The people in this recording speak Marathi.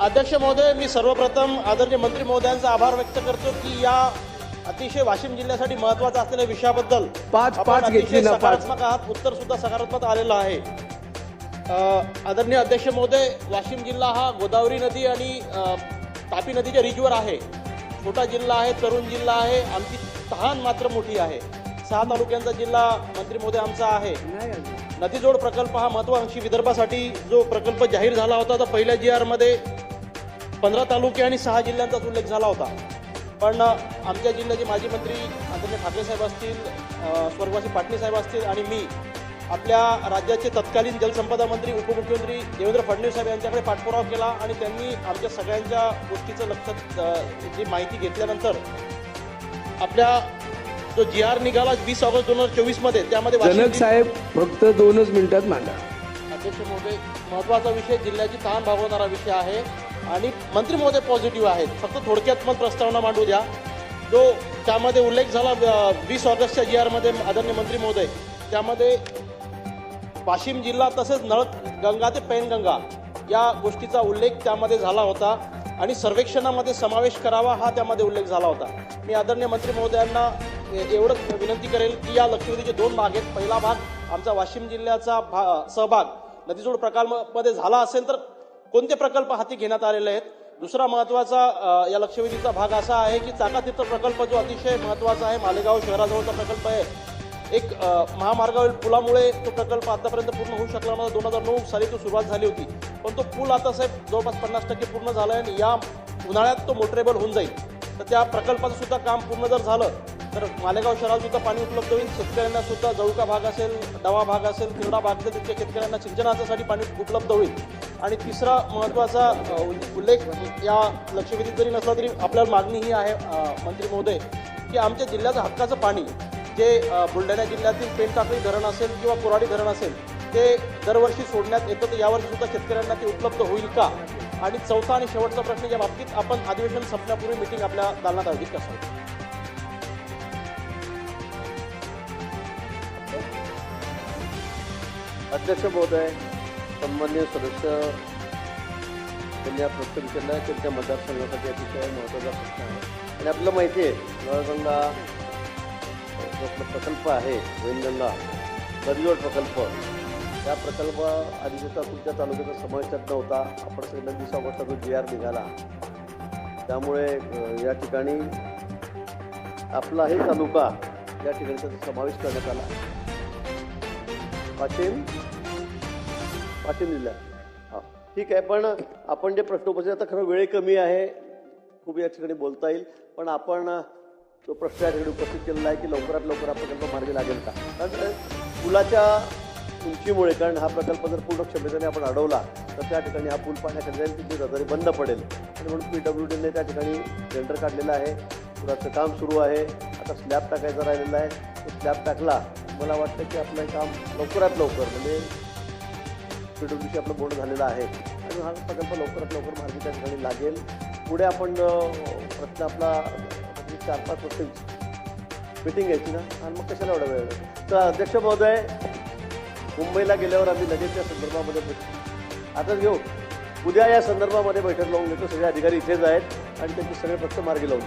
अध्यक्ष महोदय मी सर्वप्रथम आदरणीय मंत्री महोदयांचा आभार व्यक्त करतो की या अतिशय वाशिम जिल्ह्यासाठी महत्त्वाचा असलेल्या विषयाबद्दल पाच- पाच अतिशय. सकारात्मक आहात. उत्तर सुद्धा सकारात्मक आलेलं आहे. आदरणीय अध्यक्ष महोदय वाशिम जिल्हा हा गोदावरी नदी आणि तापी नदीच्या रिजवर आहे. छोटा जिल्हा आहे तरुण जिल्हा आहे आमची तहान मात्र मोठी आहे. सहा तालुक्यांचा जिल्हा मंत्री महोदय आमचा आहे. नदीजोड प्रकल्प हा महत्वाकांक्षी विदर्भासाठी जो प्रकल्प जाहीर झाला होता तर पहिल्या जी आरमध्ये पंधरा तालुके आणि सहा जिल्ह्यांचाच उल्लेख झाला होता. पण आमच्या जिल्ह्याचे माजी मंत्री आदरणीय ठाकरे साहेब असतील स्वर्गवासी पाटणी साहेब असतील आणि मी आपल्या राज्याचे तत्कालीन जलसंपदा मंत्री उपमुख्यमंत्री देवेंद्र फडणवीस साहेब यांच्याकडे पाठपुरावा केला आणि त्यांनी आमच्या सगळ्यांच्या गोष्टीचं लक्षात जी माहिती घेतल्यानंतर आपल्या जो जी आर निघाला वीस ऑगस्ट दोन हजार चोवीसमध्ये त्यामध्ये जनक साहेब फक्त दोनच मिनिटात मांडा. अध्यक्ष महोदय महत्त्वाचा विषय जिल्ह्याची तहान भागवणारा विषय आहे आणि मंत्री महोदय पॉझिटिव्ह आहेत. फक्त थोडक्यात मग प्रस्तावना मांडू द्या. जो त्यामध्ये उल्लेख झाला वीस ऑगस्टच्या जी आरमध्ये आदरणीय मंत्री महोदय त्यामध्ये वाशिम जिल्हा तसेच नळ गंगा ते पैनगंगा या गोष्टीचा उल्लेख त्यामध्ये झाला होता आणि सर्वेक्षणामध्ये समावेश करावा हा त्यामध्ये उल्लेख झाला होता. मी आदरणीय मंत्री महोदयांना एवढंच विनंती करेल की या लक्षवेधीचे दोन भाग आहेत. पहिला भाग आमचा वाशिम जिल्ह्याचा भा सहभाग नदीजोड प्रकल्पामध्ये झाला असेल तर कोणते प्रकल्प हाती घेण्यात आलेले आहेत? दुसरा महत्त्वाचा या लक्षवेधीचा भाग असा आहे की चाकातीर्थ प्रकल्प जो अतिशय महत्त्वाचा आहे मालेगाव शहराजवळचा प्रकल्प आहे. एक महामार्गावरील पुलामुळे तो प्रकल्प आतापर्यंत पूर्ण होऊ शकला नव्हता. दोन हजार नऊ साली तो सुरुवात झाली होती. पण तो पूल आता साहेब जवळपास पन्नास टक्के पूर्ण झाला आहे आणि या उन्हाळ्यात तो मोटरेबल होऊन जाईल. तर त्या प्रकल्पाचं सुद्धा काम पूर्ण जर झालं तर मालेगाव शहरात सुद्धा पाणी उपलब्ध होईल. शेतकऱ्यांना सुद्धा जळुका भाग असेल डवा भाग असेल तेवढा भाग असेल तिथल्या शेतकऱ्यांना सिंचनासाठी पाणी उपलब्ध होईल. आणि तिसरा महत्त्वाचा उल्लेख या लक्षवेधीत जरी नसला तरी आपल्याला मागणी ही आहे मंत्री महोदय की आमच्या जिल्ह्याचं हक्काचं पाणी जे बुलढाणा जिल्ह्यातील पेनटाकळी धरण असेल किंवा कोराडी धरण असेल ते दरवर्षी सोडण्यात येतं. तर यावर्षी सुद्धा शेतकऱ्यांना ते उपलब्ध होईल का? आणि चौथा आणि शेवटचा प्रश्न या बाबतीत आपण अधिवेशन संपण्यापूर्वी मिटिंग आपल्या दालनात आयोजित करतो अध्यक्ष महोदय सन्मान्य सदस्य त्यांनी हा प्रश्न विचारला आहे त्यांच्या मतदारसंघासाठी अतिशय महत्त्वाचा प्रश्न आहे. आणि आपल्याला माहिती आहे नळगंगा आपला प्रकल्प आहे वैनगंगा नदीजोड प्रकल्प. या प्रकल्प आधी जसा तुमच्या तालुक्याचा समावेश त्यात नव्हता आपण सगळ्यांना वीस ऑगस्टला जो जी आर निघाला. त्यामुळे या ठिकाणी आपलाही तालुका या ठिकाणी त्याचा समावेश करण्यात आला. वाचेन वाचेन लिहिलं हां. ठीक आहे पण आपण जे प्रश्न उपस्थित आता खरं वेळ कमी आहे. खूप या ठिकाणी बोलता येईल. पण आपण तो प्रश्न या ठिकाणी उपस्थित केलेला आहे की लवकरात लवकर हा प्रकल्प मार्गी लागेल का? कारण पुलाच्या उंचीमुळे कारण हा प्रकल्प जर पूर्ण क्षमतेने आपण अडवला तर त्या ठिकाणी हा पूल पाण्याखाली जाईल तिथे रहदारी बंद पडेल. आणि म्हणून पी डब्ल्यू डीने त्या ठिकाणी टेंडर काढलेलं आहे. पुलाचं काम सुरू आहे. आता स्लॅब टाकायचा राहिलेला आहे. तो स्लॅब टाकला मला वाटतं की आपलं काम लवकरात लवकर म्हणजे पीडब्ल्यूशी आपलं बोर्ड झालेलं आहे. आणि हा प्रकल्प लवकरात लवकर मार्गी त्या ठिकाणी लागेल. पुढे आपण प्रश्न आपला म्हणजे चार पाच वर्ष मिटिंग घ्यायची ना? आणि मग कशाला एवढा वेळ तर अध्यक्ष महोदय मुंबईला गेल्यावर आम्ही लगेच त्या संदर्भामध्ये भेटतो आता घेऊ. उद्या या संदर्भामध्ये बैठक लावून घेतो. सगळे अधिकारी इथेच आहेत आणि त्यांचे सगळे प्रश्न मार्गी लावून